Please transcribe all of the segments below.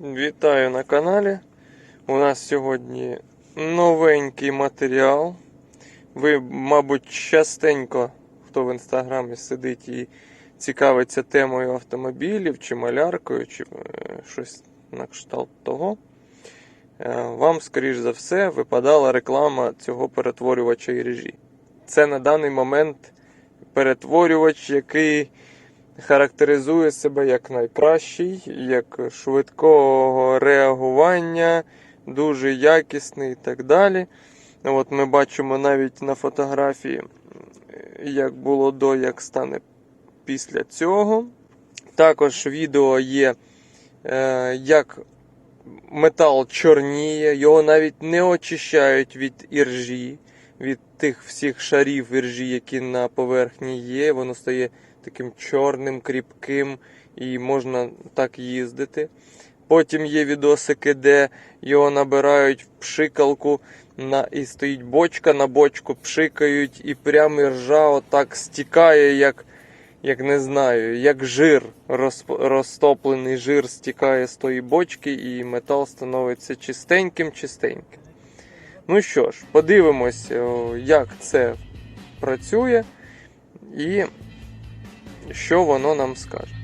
Вітаю на каналі. У нас сьогодні новенький матеріал. Ви, мабуть, частенько, хто в інстаграмі сидить і цікавиться темою автомобілів, чи маляркою, чи е, щось на кшталт того. е, Вам, скоріш за все, випадала реклама цього перетворювача іржі. Це на даний момент перетворювач, який характеризує себе як найкращий, як швидкого реагування, дуже якісний і так далі. От ми бачимо навіть на фотографії, як було до, як стане після цього. Також відео є, е, як метал чорніє, його навіть не очищають від іржі, від тих всіх шарів іржі, які на поверхні є. Воно стає таким чорним, кріпким і можна так їздити. Потім є відосики, де його набирають в пшикалку на, і стоїть бочка, на бочку пшикають, і прямо ржа отак стікає, як, як не знаю, як жир, розтоплений жир стікає з тої бочки, і метал становиться чистеньким-чистеньким. Ну що ж, подивимось, як це працює і що воно нам скаже.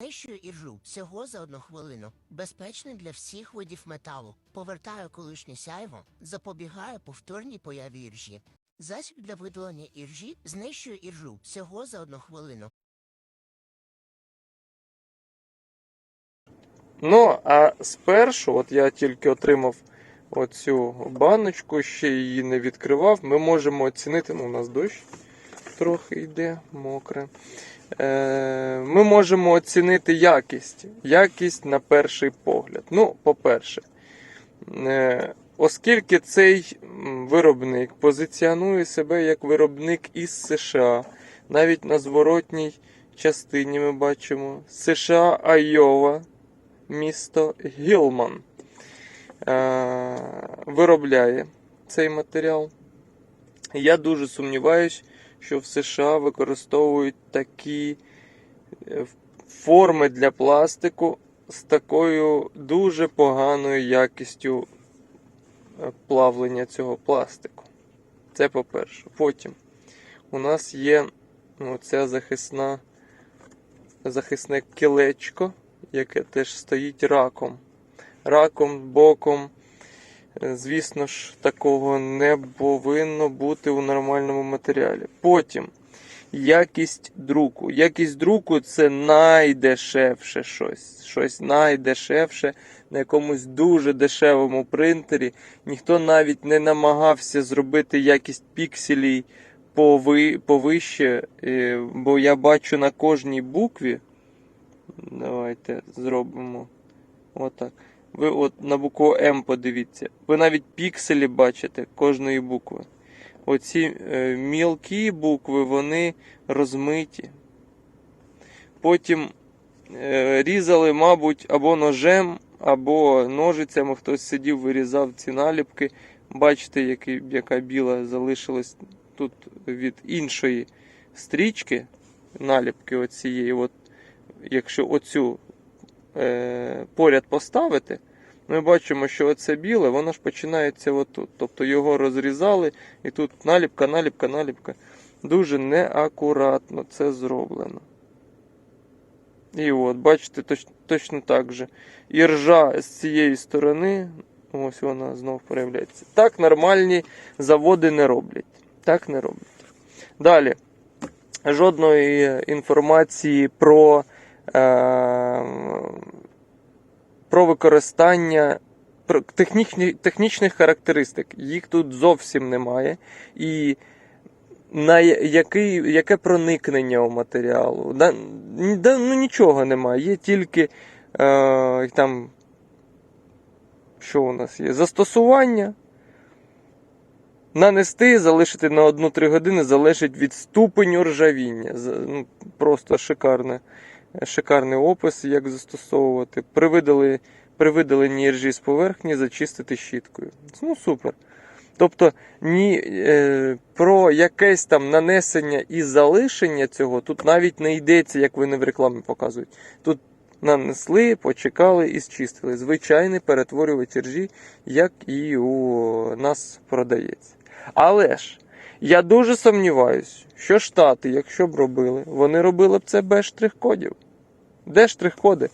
Знищую іржу всього за одну хвилину. Безпечний для всіх видів металу. Повертаю колишнє сяйво, запобігаю повторній появі іржі. Засіб для видалення іржі знищує іржу всього за одну хвилину. Ну, а спершу, от я тільки отримав оцю баночку, ще її не відкривав. Ми можемо оцінити, ну, у нас дощ трохи йде, мокре. Е, ми можемо оцінити якість. Якість на перший погляд. Ну, по-перше, е, оскільки цей виробник позиціонує себе як виробник із США, навіть на зворотній частині ми бачимо США Айова, місто Гілман е, виробляє цей матеріал. Я дуже сумніваюсь, що в США використовують такі е, форми для пластику з такою дуже поганою якістю плавлення цього пластику. Це по-перше. Потім у нас є оця захисна, захисне кілечко, яке теж стоїть раком. Раком, боком. Звісно ж, такого не повинно бути у нормальному матеріалі. Потім якість друку. Якість друку це найдешевше щось. Щось найдешевше на якомусь дуже дешевому принтері. Ніхто навіть не намагався зробити якість пікселей пови, повище, е, бо я бачу на кожній букві. Давайте зробимо отак. Ви от на букву М подивіться. Ви навіть пікселі бачите кожної букви. Оці е, мілкі букви, вони розмиті. Потім е, різали, мабуть, або ножем, або ножицями. Хтось сидів, вирізав ці наліпки. Бачите, який, яка біла залишилась тут від іншої стрічки, наліпки оцієї. От, якщо оцю е, поряд поставити, ми бачимо, що оце біле, воно ж починається отут. Тобто його розрізали, і тут наліпка, наліпка, наліпка. Дуже неакуратно це зроблено. І от, бачите, точ, точно так же. І ржа з цієї сторони, ось вона знов проявляється. Так нормальні заводи не роблять. Так не роблять. Далі. Жодної інформації про е, про використання про технічні, технічних характеристик. Їх тут зовсім немає. І на який, яке проникнення у матеріалу? Да, да, ну, нічого немає. Є тільки е, там, що у нас є? Застосування. Нанести, залишити на 1-3 години залежить від ступеню ржавіння. Ну, просто шикарне шикарний опис, як застосовувати. При, видаленні іржі з поверхні зачистити щіткою. Ну, супер. Тобто, ні, е, про якесь там нанесення і залишення цього тут навіть не йдеться, як вони в рекламі показують. Тут нанесли, почекали і зчистили. Звичайний перетворювач іржі, як і у нас продається. Але ж я дуже сумніваюсь, що Штати, якщо б робили, вони робили б це без штрих-кодів. Де штрих-коди?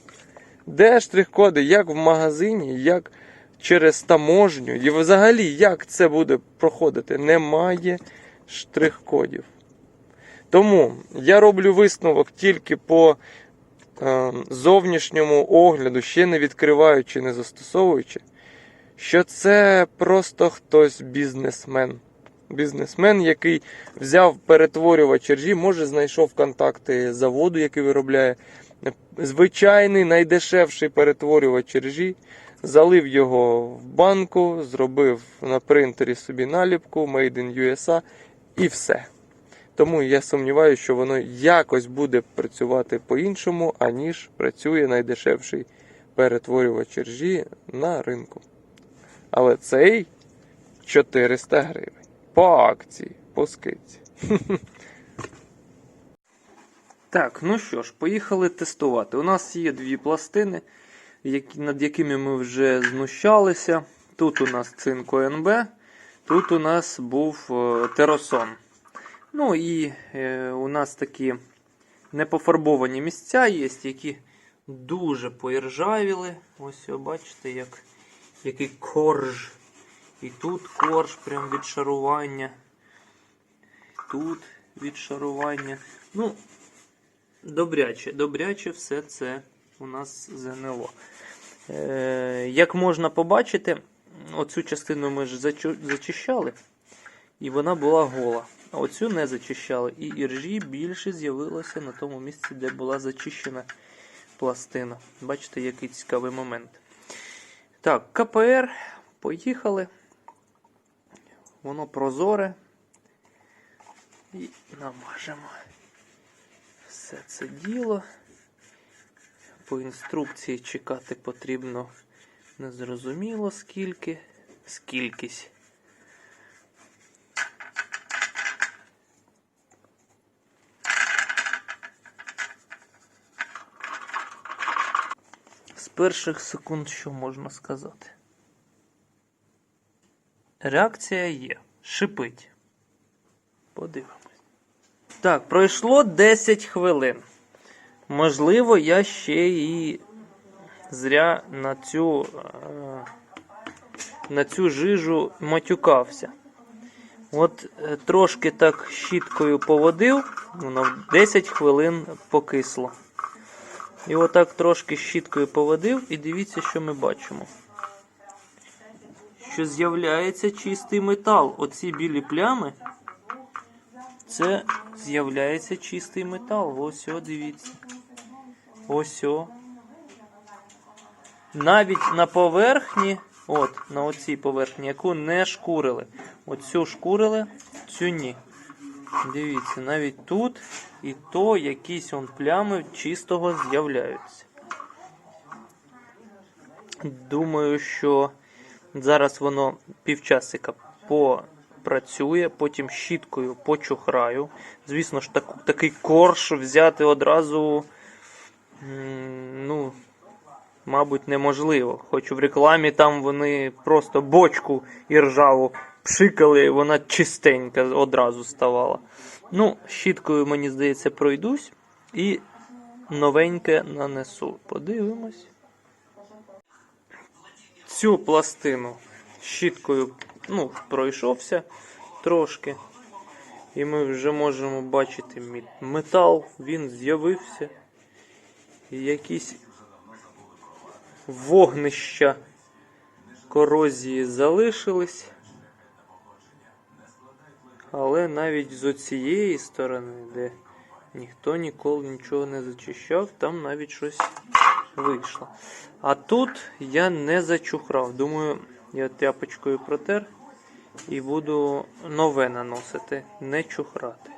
Де штрих-коди? Як в магазині, як через таможню, і взагалі як це буде проходити? Немає штрих-кодів. Тому я роблю висновок тільки по е, зовнішньому огляду, ще не відкриваючи, не застосовуючи, що це просто хтось бізнесмен. Бізнесмен, який взяв перетворювач ржі, може знайшов контакти заводу, який виробляє звичайний найдешевший перетворювач ржі, залив його в банку, зробив на принтері собі наліпку Made in USA і все. Тому я сумніваюся, що воно якось буде працювати по-іншому, аніж працює найдешевший перетворювач ржі на ринку. Але цей 400 гривень. По акції, по скидці. Так, ну що ж, поїхали тестувати. У нас є дві пластини, над якими ми вже знущалися. Тут у нас цинк ОНБ, тут у нас був е, теросон. Ну і е, у нас такі непофарбовані місця є, які дуже поіржавіли. Ось бачите, як, який корж. І тут корж прям від шарування. Тут від шарування. Ну, добряче, добряче все це у нас ЗНО. Е, як можна побачити, оцю частину ми ж зачищали, і вона була гола. А оцю не зачищали. І іржі більше з'явилося на тому місці, де була зачищена пластина. Бачите, який цікавий момент. Так, КПР, поїхали. Воно прозоре. І намажемо все це діло. По інструкції чекати потрібно незрозуміло скільки, скількись. З перших секунд що можна сказати? Реакція є. Шипить. Подивимось. Так, пройшло 10 хвилин. Можливо, я ще і зря на цю, е, на цю жижу матюкався. От е, трошки так щіткою поводив, воно в 10 хвилин покисло. І отак трошки щіткою поводив, і дивіться, що ми бачимо. Що з'являється чистий метал. Оці білі плями. Це з'являється чистий метал. Ось о, дивіться. Ось о. Навіть на поверхні, от, на оцій поверхні, яку не шкурили. Оцю шкурили, цю ні. Дивіться, навіть тут і то якісь он плями чистого з'являються. Думаю, що зараз воно півчасика попрацює, потім щіткою почухраю. Звісно ж, так, такий корж взяти одразу, ну, мабуть, неможливо. Хоч в рекламі там вони просто бочку і ржаву пшикали, вона чистенька одразу ставала. Ну, щіткою, мені здається, пройдусь і новеньке нанесу. Подивимось. Цю пластину щіткою ну, пройшовся трошки. І ми вже можемо бачити метал, він з'явився. Якісь вогнища корозії залишились. Але навіть з оцієї сторони, де ніхто ніколи нічого не зачищав, там навіть щось вийшло. А тут я не зачухрав. Думаю, я тряпочкою протер і буду нове наносити, не чухрати.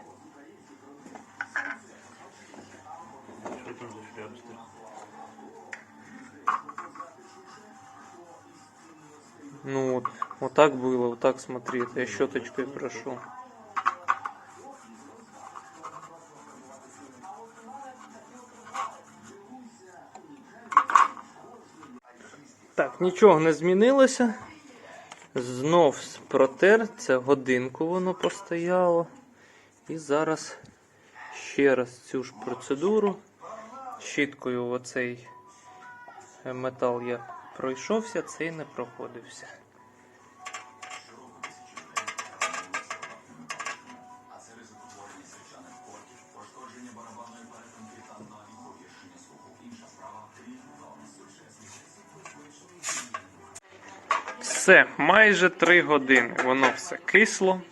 Ну вот, вот так было, вот так смотри, это я щеточкой прошу. Так, нічого не змінилося. Знов протер, це годинку воно постояло. І зараз ще раз цю ж процедуру. Щіткою оцей метал я пройшовся, цей не проходився. Все, майже 3 години. Воно все кисло.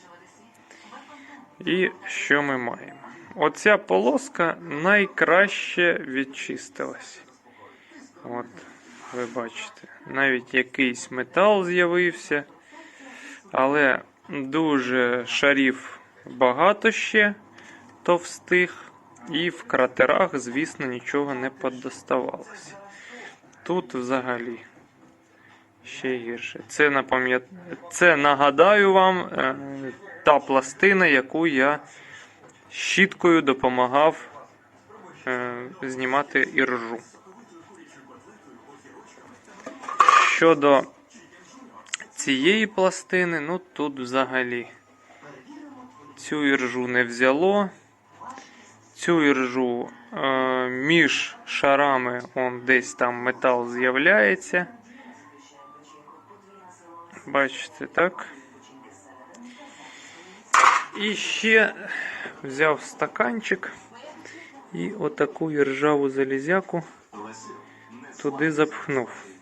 І що ми маємо? Оця полоска найкраще відчистилась. От, ви бачите, навіть якийсь метал з'явився, але дуже шарів багато ще товстих, і в кратерах, звісно, нічого не подоставалося. Тут взагалі ще гірше. Це. Це нагадаю вам е, та пластина, яку я щіткою допомагав е, знімати іржу. Щодо цієї пластини, ну тут взагалі цю іржу не взяло. Цю іржу е, між шарами он десь там метал з'являється. Бачите, так? І ще взяв стаканчик і отаку іржаву залізяку туди запхнув.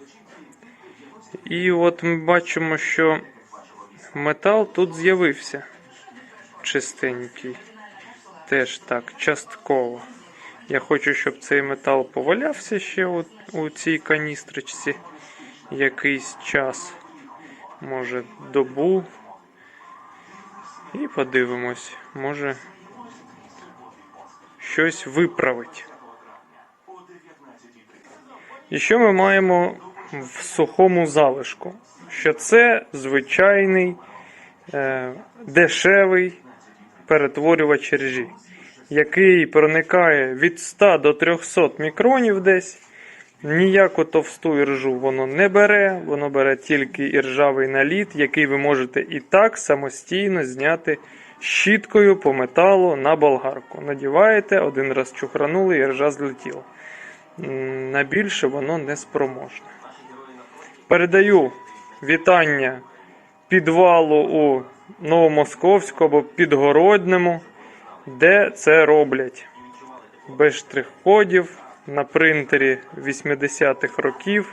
І от ми бачимо, що метал тут з'явився чистенький. Теж так, частково. Я хочу, щоб цей метал повалявся ще у, у цій каністричці якийсь час. Може, добу. І подивимось, може щось виправить. І що ми маємо в сухому залишку? Що це звичайний е, дешевий перетворювач ржі, який проникає від 100 до 300 мікронів десь. Ніяку товсту іржу воно не бере, воно бере тільки іржавий наліт, який ви можете і так самостійно зняти щіткою по металу на болгарку. Надіваєте, один раз чухранули, іржа злетіла. На більше воно не спроможне. Передаю вітання підвалу у Новомосковську або Підгородному, де це роблять без штрих-кодів на принтері 80-х років.